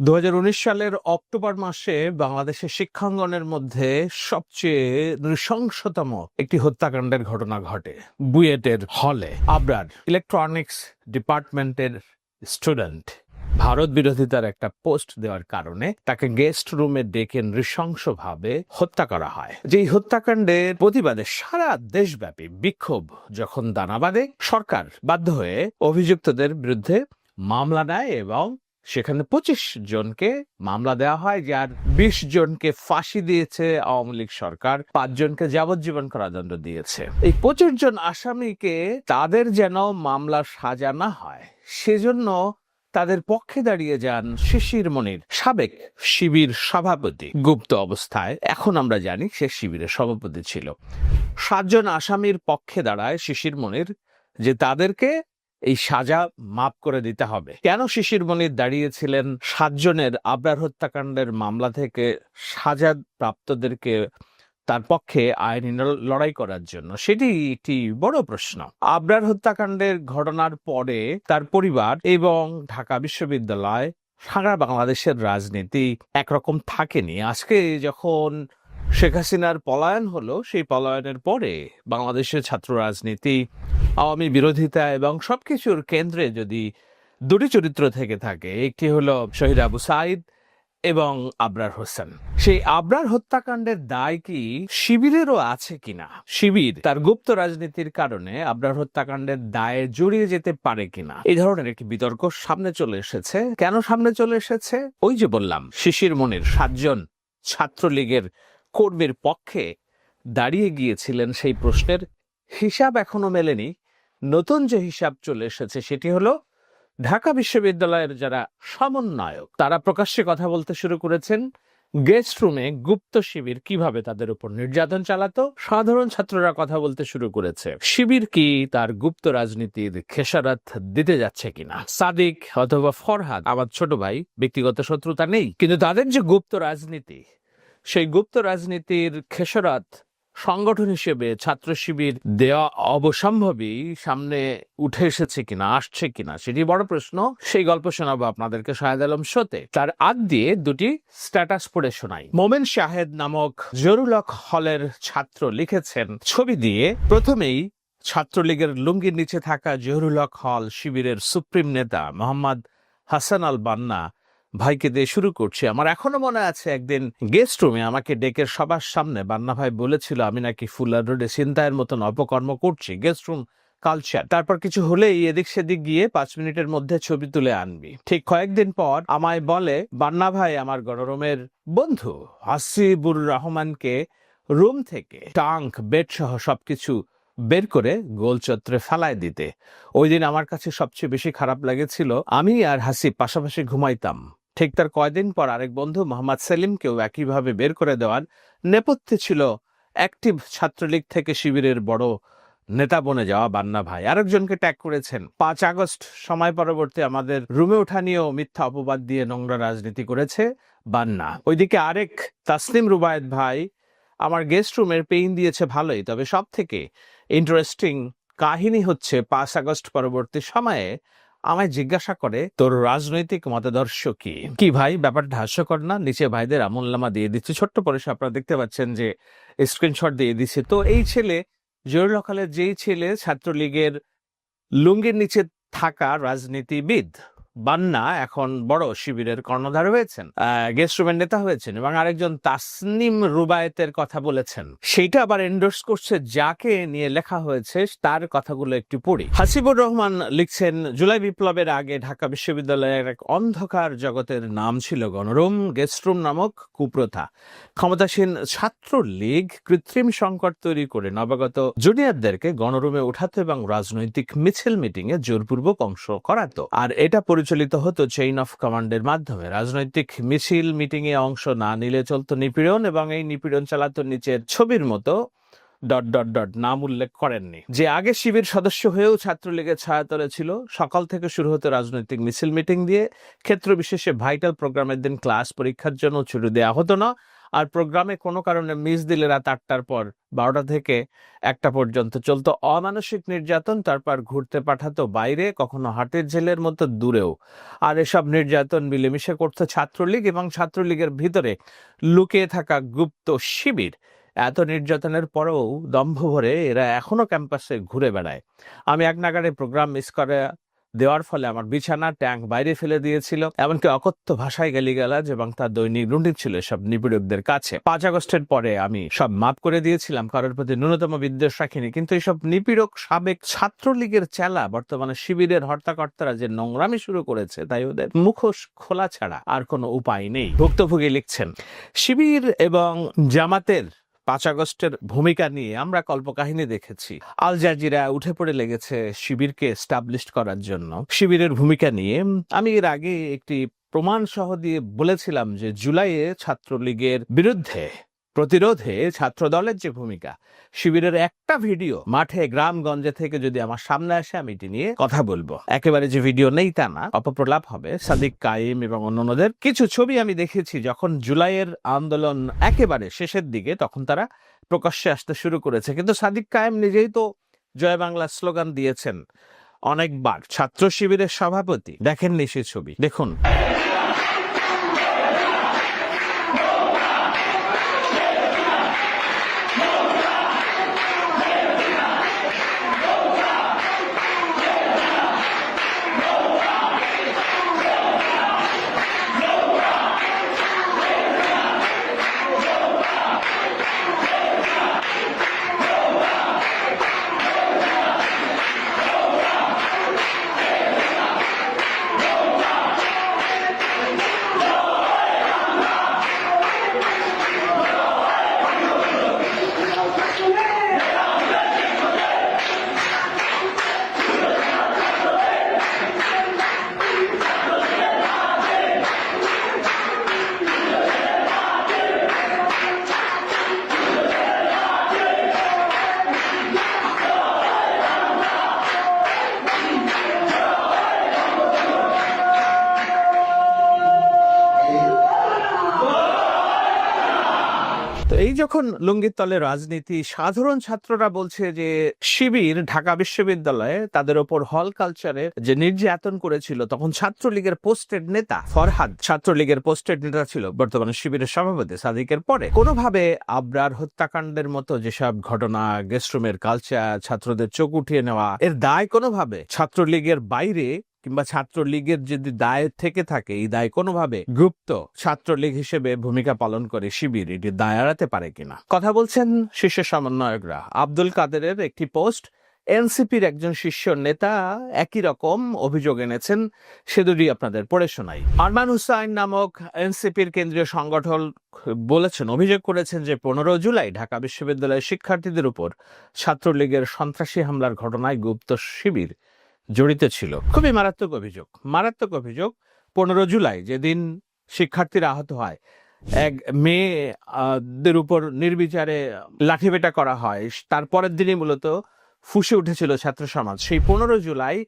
দু হাজার উনিশ সালের অক্টোবর মাসে বাংলাদেশের শিক্ষাঙ্গনের মধ্যে সবচেয়ে নৃশংসতম একটি হত্যাকাণ্ডের ঘটনা ঘটে। বুয়েটের হলে আবরার ইলেকট্রনিক্স ডিপার্টমেন্টের স্টুডেন্ট ভারত বিরোধিতার একটা পোস্ট দেওয়ার কারণে তাকে গেস্ট রুমে ডেকে নৃশংসভাবে হত্যা করা হয়। যেই হত্যাকাণ্ডের প্রতিবাদে সারা দেশব্যাপী বিক্ষোভ যখন দানা বাঁধে, সরকার বাধ্য হয়ে অভিযুক্তদের বিরুদ্ধে মামলা নেয় এবং সেখানে পঁচিশ জনকে মামলা দেওয়া হয়, যার বিশ জনকে ফাঁসি দিয়েছে আওয়ামী লীগ সরকার, পাঁচ জনকে যাবজ্জীবন কারাদণ্ড দিয়েছে। এই পঁচিশ জন আসামিকে তাদের যেন মামলা সাজা না হয়, সেজন্য তাদের পক্ষে দাঁড়িয়ে যান শিশির মনির, সাবেক শিবির সভাপতি। গুপ্ত অবস্থায়, এখন আমরা জানি সে শিবিরের সভাপতি ছিল। সাতজন আসামির পক্ষে দাঁড়ায় শিশির মনির, যে তাদেরকে এই সাজা মাপ করে দিতে হবে। কেন শিশির মনির দাঁড়িয়েছিলেন সাতজনের আবরার হত্যাকাণ্ডের মামলা থেকে সাজা প্রাপ্তদেরকে তার পক্ষে আইনি লড়াই করার জন্য? সেটি একটি বড় প্রশ্ন। আবরার হত্যাকাণ্ডের ঘটনার পরে তার পরিবার এবং ঢাকা বিশ্ববিদ্যালয় সারা বাংলাদেশের রাজনীতি একরকম থাকেনি। আজকে যখন শেখ হাসিনার পলায়ন হলো, সেই পলায়নের পরে বাংলাদেশের ছাত্র রাজনীতি আওয়ামী বিরোধিতা এবং সবকিছুর কেন্দ্রে যদি দুটি চরিত্র থেকে থাকে, একটি হলো শহীদ আবু সাইদ এবং আবরার হোসেন। সেই আবরার হত্যাকাণ্ডের দায় কি শিবিরেরও আছে কিনা? শিবির তার গুপ্ত রাজনীতির কারণে আবরার হত্যাকাণ্ডের দায়ে জড়িয়ে যেতে পারে কিনা? এই ধরনের একটি বিতর্ক সামনে চলে এসেছে। কেন সামনে চলে এসেছে? ওই যে বললাম, শিশির মনির সাতজন ছাত্রলীগের কর্মীর পক্ষে দাঁড়িয়ে গিয়েছিলেন সেই প্রশ্নের হিসাব এখনও মেলেনি। নতুন যে হিসাব চলে এসেছে সেটি হলো, ঢাকা বিশ্ববিদ্যালয়ের যারা সমন্বয়ক, তারা প্রকাশ্যে কথা বলতে শুরু করেছেন, গেস্ট রুমে গুপ্ত শিবির কীভাবে তাদের উপর নির্যাতন চালাতো, সাধারণ ছাত্ররা কথা বলতে শুরু করেছে। শিবির কি তার গুপ্ত রাজনীতির খেসারাত দিতে যাচ্ছে কিনা? সাদিক অথবা ফরহাদ, আমার ছোট ভাই, ব্যক্তিগত শত্রুতা নেই, কিন্তু তাদের যে গুপ্ত রাজনীতি, সেই গুপ্ত রাজনীতির খেসারাত সংগঠন হিসেবে ছাত্র শিবির দেওয়া অবসম্ভবই সামনে উঠে এসেছে কিনা, আসছে কিনা, সেটি বড় প্রশ্ন। সেই গল্প শোনাবো আপনাদেরকে শাহেদ আলম শোতে। তার আগ দিয়ে দুটি স্ট্যাটাস পড়ে শোনাই। মোমেন শাহেদ নামক জরুলক হলের ছাত্র লিখেছেন, ছবি দিয়ে প্রথমেই ছাত্রলীগের লুঙ্গির নিচে থাকা জহুরুলক হল শিবিরের সুপ্রিম নেতা মোহাম্মদ হাসান আল বান্না ভাইকে দিয়ে শুরু করছি। আমার এখনও মনে আছে একদিন গেস্ট রুমে আমাকে ডেকে সবার সামনে বান্না ভাই বলেছিল, আমি নাকি ফুলার রোডে চিন্তায়ের মতন অপকর্ম করছি গেস্ট রুম কালচার তারপর কিছু হলেই এদিক সেদিক গিয়ে পাঁচ মিনিটের মধ্যে ছবি তুলে আনবি। ঠিক কয়েকদিন পর আমায় বলে, বান্না ভাই, আমার গণরুমের বন্ধু হাসিবুর রহমানকে রুম থেকে টাঙ্ক বেড সহ সবকিছু বের করে গোলচত্রে ফেলায় দিতে। ওই দিন আমার কাছে সবচেয়ে বেশি খারাপ লেগেছিল, আমি আর হাসি পাশাপাশি ঘুমাইতাম। ঠিক তার কয়দিন পর আরেক বন্ধু মোহাম্মদ সেলিমকেও একইভাবে বের করে দেওয়ার নেপথ্যে ছিল অ্যাক্টিভ ছাত্রলীগ থেকে শিবিরের বড় নেতা বনে যাওয়া বান্না ভাই। আরেকজনকে ট্যাগ করেছেন। পাঁচ আগস্ট, সময় পরবর্তী আমাদের রুমে ওঠা নিয়েও মিথ্যা অপবাদ দিয়ে নোংরা রাজনীতি করেছে বান্না। ওইদিকে আরেক তাসলিম রুবায়েত ভাই, আমার গেস্ট রুমের পেইন দিয়েছে ভালোই, তবে সব থেকে ইন্টারেস্টিং কাহিনী হচ্ছে পাঁচ আগস্ট পরবর্তী সময়ে আমায় জিজ্ঞাসা করে, তোর রাজনৈতিক মতাদর্শ কি? কি ভাই? ব্যাপারটা হাস্যকর না? নিচে ভাইদের আমলনামা দিয়ে দিচ্ছে। ছোট্ট পরে আপনারা দেখতে পাচ্ছেন যে স্ক্রিনশট দিয়ে দিচ্ছে। তো এই ছেলে, জরুর লকালের যেই ছেলে ছাত্রলীগের লুঙ্গির নিচে থাকা রাজনীতিবিদ বান্না এখন বড় শিবিরের কর্ণধার হয়েছেন গেস্ট রুমের নেতা হয়েছেন এবং আরেকজন তাসনিম রুবায়েতের কথা বলেছেন। সেইটা আবার এন্ডোর্স করছে, যাকে নিয়ে লেখা হয়েছে, তার কথাগুলো একটু পড়ি। হাসিবুর রহমান লিখছেন, জুলাই বিপ্লবের আগে ঢাকা বিশ্ববিদ্যালয়ের এক অন্ধকার জগতের নাম ছিল গণরুম গেস্ট রুম নামক কুপ্রথা। ক্ষমতাসীন ছাত্র লীগ কৃত্রিম সংকট তৈরি করে নবাগত জুনিয়রদেরকে গণরুমে উঠাতো এবং রাজনৈতিক মিছিল মিটিং এ জোরপূর্বক অংশ করাতো। আর এটা পরিচালিত হতো চেইন অফ কমান্ডের মাধ্যমে। রাজনৈতিক মিছিল মিটিংয়ে অংশ না নিলে চলতো নিপীড়ন এবং এই নিপীড়ন চালাতো নিচের ছবির মতো ডট ডট ডট নাম উল্লেখ করেননি। যে আগে শিবির সদস্য হয়েও ছাত্রলীগের ছায়াতলে ছিল, সকাল থেকে শুরু হতো রাজনৈতিক মিছিল মিটিং দিয়ে। ক্ষেত্র বিশেষে ভাইটাল প্রোগ্রামের দিন ক্লাস পরীক্ষার জন্য ছুটি দেওয়া হতো না। আর প্রোগ্রামে কোনো কারণে মিস দিলে রাত আটটার পর বারোটা থেকে একটা পর্যন্ত। চলতো অমানসিক নির্যাতন, তারপর ঘুরতে পাঠাতো বাইরে, কখনো হাটের জেলের মতো দূরেও। আর এসব নির্যাতন মিলেমিশে করতো ছাত্রলীগ এবং ছাত্রলীগের ভিতরে লুকিয়ে থাকা গুপ্ত শিবির। এত নির্যাতনের পরেও দম্ভ ভরে এরা এখনও ক্যাম্পাসে ঘুরে বেড়ায়। আমি এক নাগারে প্রোগ্রাম মিস করে দেওয়ার ফলে আমার বিছানা, ট্যাঙ্ক বাইরে ফেলে দিয়েছিল। এমনকি অকথ্য ভাষায় গালিগালাজ এবং তার দৈনিক রুটিন ছিল সব নিপীড়কদের কাছে। পাঁচ আগস্টের পরে আমি সব মাপ করে দিয়েছিলাম কারোর প্রতি ন্যূনতম বিদ্বেষ রাখিনি, কিন্তু এইসব নিপীড়ক সাবেক ছাত্রলীগের চেলা, বর্তমানে শিবিরের হর্তাকর্তারা যে নোংরামি শুরু করেছে, তাই ওদের মুখোশ খোলা ছাড়া আর কোনো উপায় নেই। ভুক্তভোগী লিখছেন, শিবির এবং জামাতের পাঁচ আগস্টের ভূমিকা নিয়ে আমরা কল্পকাহিনী দেখেছি। আল জাজিরা উঠে পড়ে লেগেছে শিবিরকে এস্টাবলিশ করার জন্য। শিবিরের ভূমিকা নিয়ে আমি এর আগে একটি প্রমাণ সহ দিয়ে বলেছিলাম যে জুলাইয়ে ছাত্রলীগের বিরুদ্ধে প্রতিরোধে ছাত্র দলের যে ভূমিকা, শিবিরের একটা ভিডিও মাঠে গ্রামগঞ্জে থেকে যদি আমার সামনে আসে, আমি এটি নিয়ে কথা বলব। একেবারে যে ভিডিও নেই তা না, অপপ্রলাপ হবে। সাদিক কাইম এবং অন্যান্যদের কিছু ছবি আমি দেখেছি যখন জুলাইয়ের আন্দোলন একেবারে শেষের দিকে তখন তারা প্রকাশ্যে আসতে শুরু করেছে। কিন্তু সাদিক কায়েম নিজেই তো জয় বাংলা স্লোগান দিয়েছেন অনেকবার। ছাত্র শিবিরের সভাপতি দেখেননি সে ছবি। দেখুন। যখন লুঙ্গির তলে রাজনীতি, সাধারণ ছাত্ররা বলছে যে, শিবির ঢাকা বিশ্ববিদ্যালয়ে তাদের ওপর হল কালচারে যে নির্যাতন করেছিল, তখন ছাত্রলীগের পোস্টেড নেতা ফরহাদ, ছাত্রলীগের পোস্টেড নেতা ছিল বর্তমানে শিবিরের সভাপতি সাদিকের পরে। কোনোভাবে আবরার হত্যাকাণ্ডের মতো যেসব ঘটনা, গেস্টরুমের কালচার, ছাত্রদের চোখ উঠিয়ে নেওয়া, এর দায় কোনোভাবে ছাত্রলীগের বাইরে কিংবা ছাত্রলীগের যদি দায় থেকে থাকে, এই দায় কোনোভাবে গুপ্ত, ছাত্রলীগ হিসেবে ভূমিকা পালন করে শিবির, এটি দায় এড়াতে পারে কিনা? কথা বলছেন শীর্ষ সমন্বয়করা। আব্দুল কাদেরের একটি পোস্ট, এনসিপির একজন শীর্ষ নেতা একই রকম অভিযোগ এনেছেন, সে দুটি আপনাদের পড়ে শোনাই। আরমান হুসাইন নামক এনসিপির কেন্দ্রীয় সংগঠন বলেছেন, অভিযোগ করেছেন যে পনেরো জুলাই ঢাকা বিশ্ববিদ্যালয়ের শিক্ষার্থীদের উপর ছাত্রলীগের সন্ত্রাসী হামলার ঘটনায় গুপ্ত শিবির জড়িত ছিল। খুবই মারাত্মক অভিযোগ। মারাত্মক অভিযোগ। পনেরো জুলাই যেদিন শিক্ষার্থীরা আহত হয় এক মেয়ে আহ, দের উপর নির্বিচারে লাঠিপেটা করা হয়। তারপরের দিনই মূলত ফুসে উঠেছিল ছাত্র সমাজ। সেই পনেরো জুলাই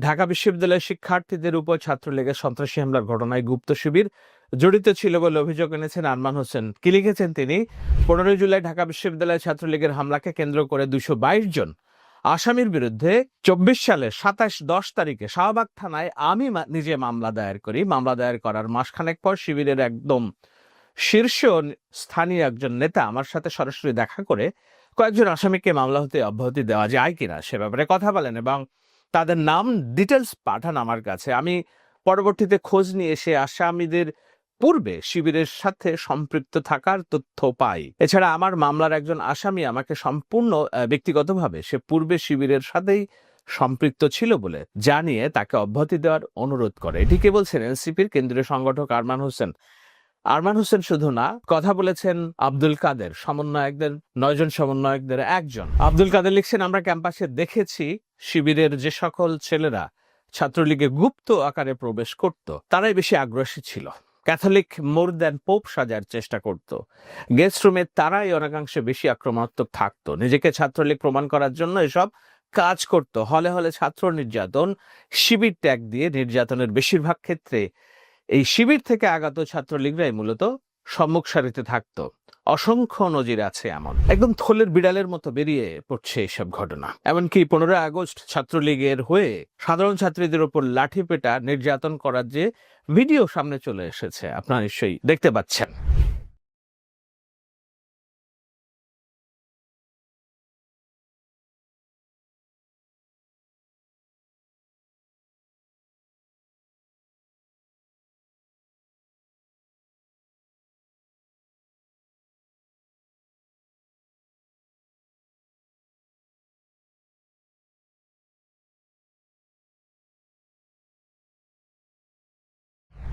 ঢাকা বিশ্ববিদ্যালয়ের শিক্ষার্থীদের উপর ছাত্রলীগের সন্ত্রাসী হামলার ঘটনায় গুপ্ত শিবির জড়িত ছিল বলে অভিযোগ এনেছেন আরমান হোসেন। কি লিখেছেন তিনি? পনেরোই জুলাই ঢাকা বিশ্ববিদ্যালয়ের ছাত্রলীগের হামলাকে কেন্দ্র করে দুশো জন আসামির বিরুদ্ধে চব্বিশ সালের সাতাশ দশ তারিখে শাহবাগ থানায় আমি নিজে মামলা দায়ের করি। মামলা দায়ের করার মাসখানেক পর শিবিরের একদম শীর্ষ স্থানীয় একজন নেতা আমার সাথে সরাসরি দেখা করে কয়েকজন আসামিকে মামলা হতে অব্যাহতি দেওয়া যায় কিনা সে ব্যাপারে কথা বলেন এবং তাদের নাম ডিটেলস পাঠান আমার কাছে। আমি পরবর্তীতে খোঁজ নিয়ে এসে আসামিদের পূর্বে শিবিরের সাথে সম্পৃক্ত থাকার তথ্য পাই। এছাড়া আমার মামলার একজন আসামি আমাকে সম্পূর্ণ ব্যক্তিগতভাবে সে পূর্বে শিবিরের সাথেই সম্পৃক্ত ছিল বলে জানিয়ে তাকে অব্যাহতি দেওয়ার অনুরোধ করে। এটি কে বলছেন এনসিপির কেন্দ্রীয় সংগঠক আরমান হোসেন। আরমান হোসেন শুধু না, কথা বলেছেন আব্দুল কাদের, সমন্বয়কদের, নয়জন সমন্বয়কদের একজন। আব্দুল কাদের লিখছেন, আমরা ক্যাম্পাসে দেখেছি শিবিরের যে সকল ছেলেরা ছাত্রলীগে গুপ্ত আকারে প্রবেশ করত, তারাই বেশি আগ্রাসী ছিল। ক্যাথলিক মোর দ্যান পোপ সাজার চেষ্টা করত। গেস্ট রুমে তারাই অনেকাংশে বেশি আক্রমণাত্মক থাকতো। নিজেকে ছাত্রলীগ প্রমাণ করার জন্য এসব কাজ করত। হলে হলে ছাত্র নির্যাতন, শিবির ত্যাগ দিয়ে নির্যাতনের বেশিরভাগ ক্ষেত্রে এই শিবির থেকে আগত ছাত্রলীগরাই মূলত সম্মুখ সারিতে থাকতো। অসংখ্য নজির আছে এমন। একদম থলের বিড়ালের মতো বেরিয়ে পড়ছে এসব ঘটনা। এমনকি পনেরোই আগস্ট ছাত্রলীগের হয়ে সাধারণ ছাত্রীদের ওপর লাঠি পেটা নির্যাতন করার যে ভিডিও সামনে চলে এসেছে, আপনারা নিশ্চয়ই দেখতে পাচ্ছেন।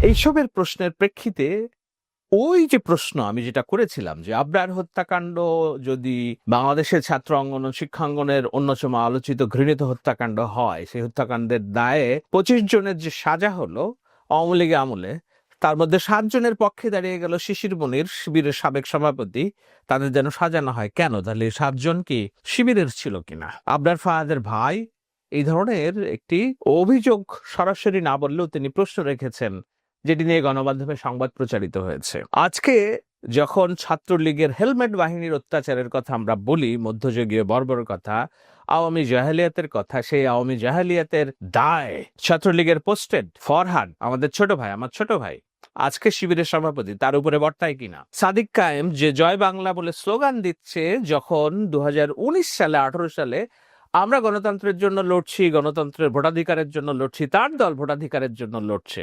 এইসবের প্রশ্নের প্রেক্ষিতে ওই যে প্রশ্ন আমি যেটা করেছিলাম যে আবরার হত্যাকাণ্ড যদি বাংলাদেশের ছাত্র অঙ্গন শিক্ষাঙ্গনের অন্যতম আলোচিত ঘৃণিত হত্যাকাণ্ড হয়, সেই হত্যাকাণ্ডের দায়ে পঁচিশ জনের যে সাজা হলো আওয়ামী লীগের আমলে, তার মধ্যে সাতজনের পক্ষে দাঁড়িয়ে গেল শিশির মনির, শিবিরের সাবেক সভাপতি। তাদের যেন সাজানো হয় কেন? তাহলে সাতজন কি শিবিরের ছিল কিনা? আবরার ফাহাদের ভাই এই ধরনের একটি অভিযোগ সরাসরি না বললেও তিনি প্রশ্ন রেখেছেন যেটি নিয়ে গণমাধ্যমে সংবাদ প্রচারিত হয়েছে। আজকে যখন ছাত্রলীগের হেলমেট বাহিনীর অত্যাচারের কথা আমরা বলি, মধ্যযুগীয় বর্বর কথা, আওয়ামী জাহালিয়াতের কথা, সেই আওয়ামী জাহালিয়াতের দায়, ছাত্রলীগের পোস্টেড, ফরহাদ, আমাদের ছোট ভাই, আমার ছোট ভাই, আজকে শিবিরের সভাপতি, তার উপরে বর্তায় কিনা? সাদিক কায়েম যে জয় বাংলা বলে স্লোগান দিচ্ছে, যখন দু হাজার উনিশ সালে, আঠারো সালে আমরা গণতন্ত্রের জন্য লড়ছি, গণতন্ত্রের ভোটাধিকারের জন্য লড়ছি, তার দল ভোটাধিকারের জন্য লড়ছে।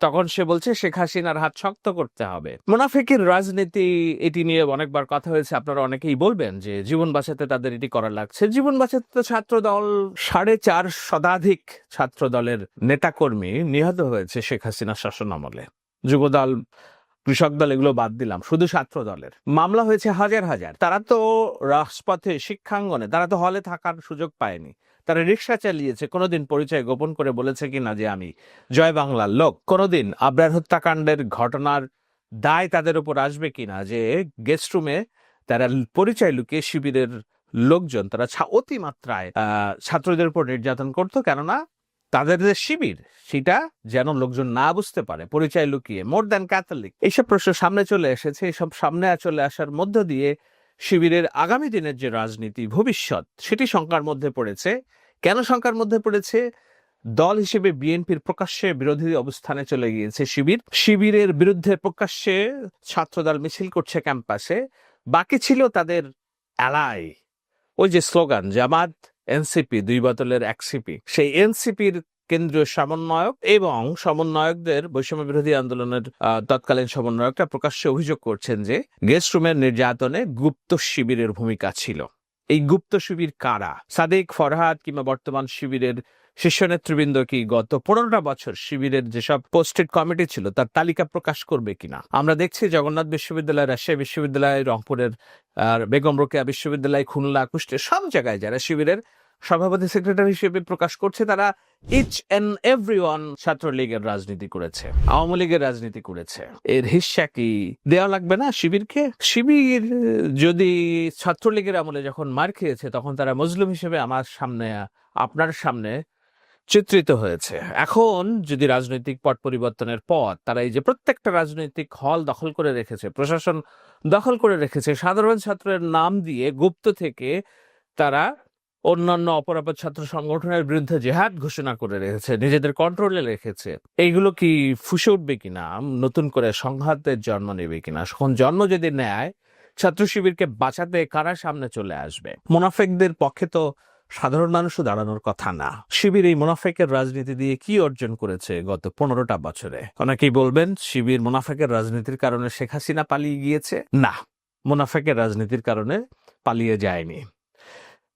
তখন সে বলছে, শেখ হাসিনার হাত শক্ত করতে হবে। মুনাফিকের রাজনীতি, এটি নিয়ে অনেকবার কথা হয়েছে, আপনারা অনেকেই বলবেন যে জীবন বাঁচাতে তাদের এটি করা লাগছে। জীবন বাঁচাতে তো ছাত্র দল সাড়ে চার শতাধিক ছাত্র দলের নেতাকর্মী নিহত হয়েছে শেখ হাসিনার শাসন আমলে যুবদল কৃষক দল এগুলো বাদ দিলাম, শুধু ছাত্র দলের। মামলা হয়েছে হাজার হাজার। তারা তো রাজপথে, শিক্ষাঙ্গনে, তারা তো হলে থাকার সুযোগ পায়নি। তারা রিক্সা চালিয়েছে, কোনোদিন পরিচয় গোপন করে বলেছে কিনা যে আমি জয় বাংলার লোক। কোনোদিন আবরার হত্যাকাণ্ডের ঘটনার দায় তাদের উপর আসবে কিনা যে গেস্ট রুমে তারা পরিচয় লুকিয়ে শিবিরের লোকজন, তারা অতিমাত্রায় ছাত্রদের উপর নির্যাতন করতো। কেননা তাদের যে শিবির, সেটা যেন লোকজন না বুঝতে পারে, পরিচয় লুকিয়ে মোর দ্যান ক্যাথলিক এইসব প্রশ্ন সামনে চলে এসেছে এইসব সামনে চলে আসার মধ্য দিয়ে শিবিরের আগামী দিনের যে রাজনীতি, ভবিষ্যৎ, সেটি শঙ্কার মধ্যে পড়েছে। কেন শঙ্কার মধ্যে পড়েছে? দল হিসেবে বিএনপির প্রকাশ্যে বিরোধী অবস্থানে চলে গিয়েছে শিবির। শিবিরের বিরুদ্ধে প্রকাশ্যে ছাত্রদল মিছিল করছে ক্যাম্পাসে। বাকি ছিল তাদের অ্যালাই ওই যে স্লোগান, জামাত এনসিপি, দুই বোতলের এক সিপি। সেই এনসিপির কেন্দ্রীয় সমন্বয়ক এবং সমন্বয়কদের বৈষম্য বিরোধী আন্দোলনের তৎকালীন সমন্বয়করা প্রকাশ্যে অভিযোগ করছেন যে গেস্ট রুমের নির্যাতনে গুপ্ত শিবিরের ভূমিকা ছিল। এই গুপ্ত শিবির কারা? সাদেক ফরহাদ কিংবা বর্তমান শিবিরের শীর্ষ নেতৃবৃন্দ কি গত পনেরোটা বছর শিবিরের যেসব পোস্টেড কমিটি ছিল তার তালিকা প্রকাশ করবে কিনা? আমরা দেখছি জগন্নাথ বিশ্ববিদ্যালয়, রাজশাহী বিশ্ববিদ্যালয়, রংপুরের, আর বেগম রোকেয়া বিশ্ববিদ্যালয়, খুলনা, কুষ্টিয়া সব জায়গায় যারা শিবিরের সভাপতি সেক্রেটারি হিসেবে প্রকাশ করছে তারা ইচ এন্ড এভরি ওয়ান ছাত্রলীগের রাজনীতি করেছে, আওয়ামী লীগের রাজনীতি করেছে। এর হিস্সা কি? দেওয়া লাগবে না শিবিরকে? শিবির, যদি ছাত্রলীগের আমলে যখন মার খেয়েছে, তখন তারা মজলুম হিসেবে আমার সামনে, আপনার সামনে চিত্রিত হয়েছে। এখন যদি রাজনৈতিক পট পরিবর্তনের পর তারা এই যে প্রত্যেকটা রাজনৈতিক হল দখল করে রেখেছে, প্রশাসন দখল করে রেখেছে, সাধারণ ছাত্রের নাম দিয়ে গুপ্ত থেকে তারা অন্যান্য অপরাপদ ছাত্র সংগঠনের বিরুদ্ধে জেহাদ ঘোষণা করে রেখেছে, নিজেদের কন্ট্রোলে রেখেছে। এইগুলো কি ফুসে উঠবে কিনা? নতুন করে সংঘাতের জন্ম নেবে কিনা? এখন জন্ম যদি নেয়, ছাত্র শিবিরকে বাঁচাতে কারা সামনে চলে আসবে? মোনাফেকদের পক্ষে তো সাধারণ মানুষও দাঁড়ানোর কথা না। শিবির এই মুনাফেকের রাজনীতি দিয়ে কি অর্জন করেছে গত পনেরোটা বছরে? অনেকেই বলবেন, শিবির মুনাফেকের রাজনীতির কারণে শেখ হাসিনা পালিয়ে গিয়েছে? না, মুনাফেকের রাজনীতির কারণে পালিয়ে যায়নি।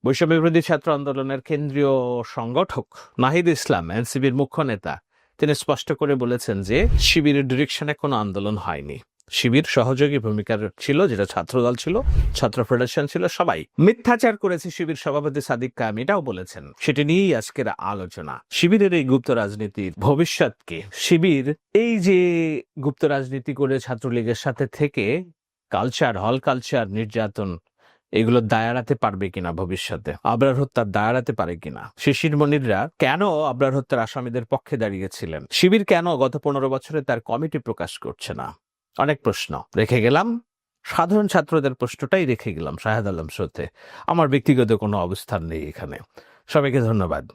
বৈষম্য বিরোধী ছাত্র আন্দোলনের কেন্দ্রীয় সংগঠক নাহিদ ইসলাম এনসিবির মুখ্য নেতা, তিনি স্পষ্ট করে বলেছেন যে শিবিরের ডিরেকশনে কোনো আন্দোলন হয়নি। শিবির সহযোগী ভূমিকার ছিল, যেটা ছাত্রদল ছিল, ছাত্র ফেডারেশন ছিল, সবাই মিথ্যাচার করেছে শিবির সভাপতি সাদিক কাম এটাও বলেছেন। সেটি নিয়েই আজকের আলোচনা। শিবিরের এই গুপ্ত রাজনীতির ভবিষ্যৎকে শিবির এই যে গুপ্ত রাজনীতি করে ছাত্রলীগের সাথে থেকে কালচার হল কালচার নির্যাতন এগুলো দায়ারাতে পারবে কিনা ভবিষ্যতে? আবরার হত্যা দায়ারাতে পারে কিনা? শিশির মনিররা কেন আবরার হত্যার আসামিদের পক্ষে দাঁড়িয়েছিলেন? শিবির কেন গত পনেরো বছরে তার কমিটি প্রকাশ করছে না? অনেক প্রশ্ন। রেখে গেলাম। সাধারণ ছাত্রদের প্রশ্নটাই রেখে গেলাম, শাহেদ আলম সোতে আমার ব্যক্তিগত কোনো অবস্থান নেই এখানে। সবাইকে ধন্যবাদ।